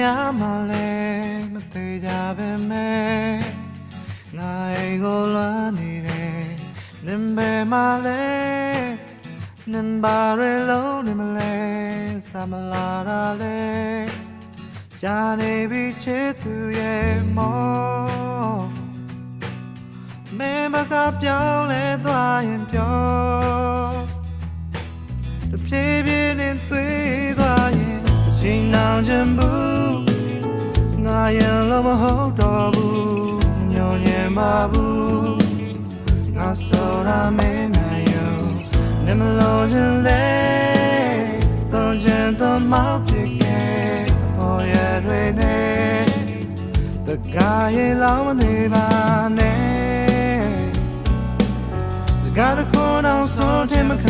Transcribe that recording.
များမှလည်းမသေးကြပဲမဲ့ငါအိမ်ကိုလွမ်းနေတယ်နင်ပဲမှလည်းနင်ပါရလုံးနေမလဲစမလာတာလေကြာနေပြီချစ်သူရဲ့မောမဲမကပြောင်းလဲသွားရင်ပြောတဖြ ချိန်နောင်ချင်ဘူးငါရင်လို့မဟုတ်တော့ဘူးညောညင်ပါဘူးငါစောရမင်းနိုင်ယူနေမလို့ရင်လေသွန်ချင်တော့မောက်ပြခဲ့ပေါ်ရတွေနဲ့တကားရေလောင်းမနေပါနဲ့စကားတစ်ခုတော့ဆုံးတင်မခံမဲ